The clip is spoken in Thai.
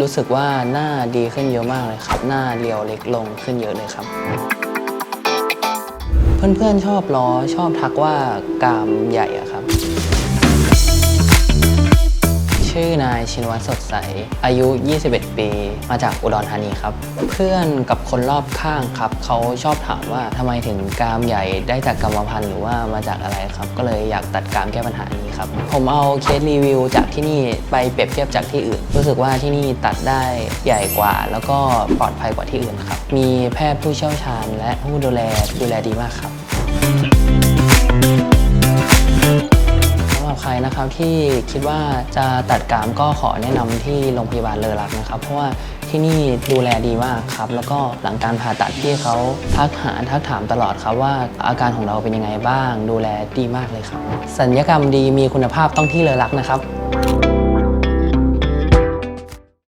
รู้สึกว่าหน้าดีขึ้นเยอะมากเลยครับ หน้าเรียวเล็กลงขึ้นเยอะเลยครับ เพื่อนๆชอบล้อชอบทักว่ากามใหญ่อะครับ ชื่อนายชินวัตรสดใส อายุ 21 ปี มาจากอุดรธานีครับ เพื่อนกับคนรอบข้างครับ เขาชอบถามว่าทำไมถึงกรามใหญ่ได้จากกรรมพันธุ์หรือว่ามาจากอะไรครับ ก็เลยอยากตัดกรามแก้ปัญหานี้ครับ ผมเอาเคสรีวิวจากที่นี่ไปเปรียบเทียบจากที่อื่น รู้สึกว่าที่นี่ตัดได้ใหญ่กว่า แล้วก็ปลอดภัยกว่าที่อื่นครับ มีแพทย์ผู้เชี่ยวชาญ และผู้ดูแลดูแลดีมากครับ รับใครนะครับที่คิดว่าจะตัดกรามก็ขอแนะนำที่โรงพยาบาลเลอรักนะครับ เพราะว่าที่นี่ดูแลดีมากครับ แล้วก็หลังการผ่าตัดที่เขาทักหาทักถามตลอดครับว่าอาการของเราเป็นยังไงบ้าง ดูแลดีมากเลยครับ สัญญกรรมดีมีคุณภาพต้องที่เลอรักนะครับ